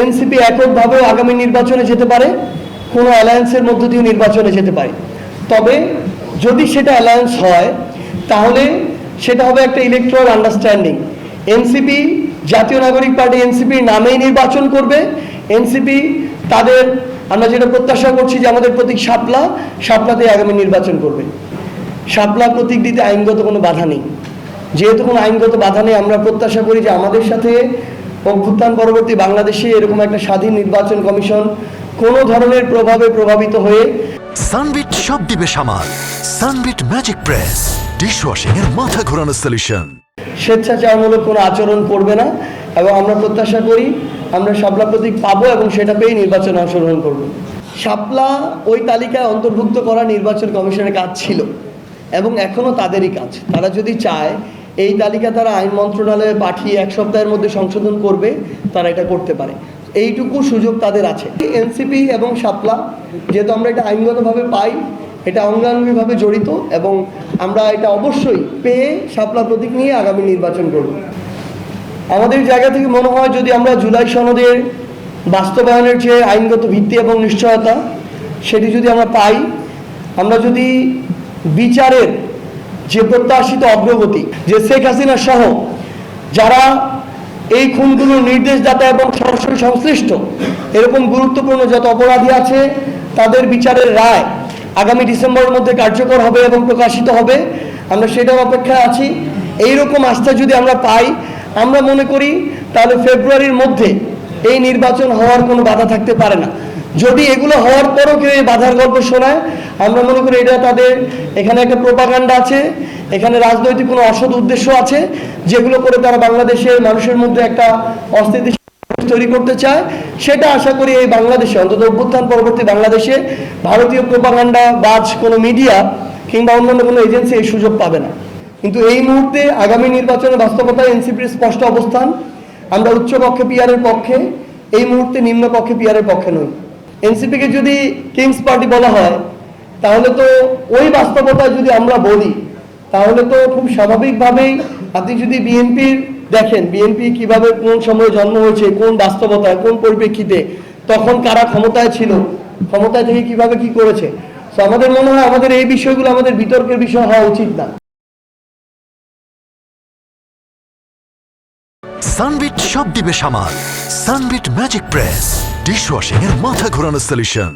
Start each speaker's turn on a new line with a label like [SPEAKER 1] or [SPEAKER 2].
[SPEAKER 1] NCP এককভাবেও আগামী নির্বাচনে যেতে পারে, কোনো অ্যালায়েন্সের মধ্য দিয়ে নির্বাচনে যেতে পারে। তবে যদি সেটা অ্যালায়েন্স হয়, তাহলে সেটা হবে একটা ইলেকট্রাল আন্ডারস্ট্যান্ডিং এনসিপি জাতীয় নাগরিক পার্টি এনসিপির নামেই নির্বাচন করবে। এনসিপি তাদের, আমরা যেটা প্রত্যাশা করছি যে আমাদের প্রতীক শাপলা শাপলাতে আগামী নির্বাচন করবে। শাপলা প্রতীক দিতে আইনগত কোনো বাধা নেই। যেহেতু কোনো আইনগত বাধা নেই, আমরা প্রত্যাশা করি যে আমাদের সাথে অভ্যুত্থান পরবর্তী বাংলাদেশে এরকম একটা স্বাধীন নির্বাচন কমিশন কোনো ধরনের প্রভাবে প্রভাবিত হয়ে
[SPEAKER 2] সানবিট সব দিবে সামাল। সানবিট ম্যাজিক প্রেস ডিশওয়াশিং এর মাথা ঘোরানো সলিউশন
[SPEAKER 1] স্বেচ্ছাচারমূলক কোনো আচরণ করবে না এবং আমরা প্রত্যাশা করি আমরা শাপলা প্রতীক পাবো এবং সেটা পেয়েই নির্বাচনে অংশগ্রহণ করব। শাপলা ওই তালিকায় অন্তর্ভুক্ত করা নির্বাচন কমিশনের কাজ ছিল এবং এখনও তাদেরই কাজ। তারা যদি চায় এই তালিকা তারা আইন মন্ত্রণালয়ে পাঠিয়ে এক সপ্তাহের মধ্যে সংশোধন করবে, তারা এটা করতে পারে। এইটুকু সুযোগ তাদের আছে। এনসিপি এবং সাপলা যেহেতু আমরা এটা আইনগতভাবে পাই, এটা অঙ্গাঙ্গিভাবে জড়িত এবং আমরা এটা অবশ্যই পেয়ে সাপলা প্রতীক নিয়ে আগামী নির্বাচন করব। আমাদের জায়গা থেকে মনে হয় যদি আমরা জুলাই সনদের বাস্তবায়নের যে আইনগত ভিত্তি এবং নিশ্চয়তা, সেটি যদি আমরা পাই, আমরা যদি বিচারের যে প্রত্যাশিত অগ্রগতি, যে শেখ হাসিনা সহ যারা এই খুনগুলোর নির্দেশদাতা এবং সরাসরি সংশ্লিষ্ট, এরকম গুরুত্বপূর্ণ যত অপরাধী আছে, তাদের বিচারের রায় আগামী ডিসেম্বরের মধ্যে কার্যকর হবে এবং প্রকাশিত হবে। আমরা সেটার অপেক্ষায় আছি। এইরকম আস্থা যদি আমরা পাই, আমরা মনে করি তাহলে ফেব্রুয়ারির মধ্যে এই নির্বাচন হওয়ার কোনো বাধা থাকতে পারে না। যদি এগুলো হওয়ার পরও কেউ এই বাধার গল্প শোনায়, আমরা মনে করি এটা তাদের এখানে একটা প্রোপাগান্ডা আছে, এখানে রাজনৈতিক কোনো অসৎ উদ্দেশ্য আছে, যেগুলো করে তারা বাংলাদেশের মানুষের মধ্যে একটা অস্থিতিশীল তৈরি করতে চায়। সেটা আশা করি এই বাংলাদেশে, অন্তত অভ্যুত্থান পরবর্তী বাংলাদেশে ভারতীয় প্রোপাগান্ডা বাজ কোনো মিডিয়া কিংবা অন্যান্য কোনো এজেন্সি এই সুযোগ পাবে না। কিন্তু এই মুহূর্তে আগামী নির্বাচনের বাস্তবতায় এনসিপির স্পষ্ট অবস্থান। আমরা উচ্চ কক্ষে পিয়ারের পক্ষে, এই মুহূর্তে নিম্ন কক্ষে পিয়ারের পক্ষে নই। এনসিপিকে যদি কিংস পার্টি বলা হয়, তাহলে তো ওই বাস্তবতায় যদি আমরা বলি, তাহলে তো খুব স্বাভাবিকভাবেই আপনি যদি বিএনপির দেখেন বিএনপি কীভাবে কোন সময়ে জন্ম হয়েছে, কোন বাস্তবতায় কোন পরিপ্রেক্ষিতে, তখন কারা ক্ষমতায় ছিল, ক্ষমতায় থেকে কীভাবে কি করেছে। তো আমাদের মনে হয় আমাদের এই বিষয়গুলো আমাদের বিতর্কের বিষয় হওয়া উচিত না।
[SPEAKER 2] সানবিট সব দিবে সামাল। সানবিট ম্যাজিক প্রেস ডিশওয়াশিং এর মাথা ঘোরানো সলিউশন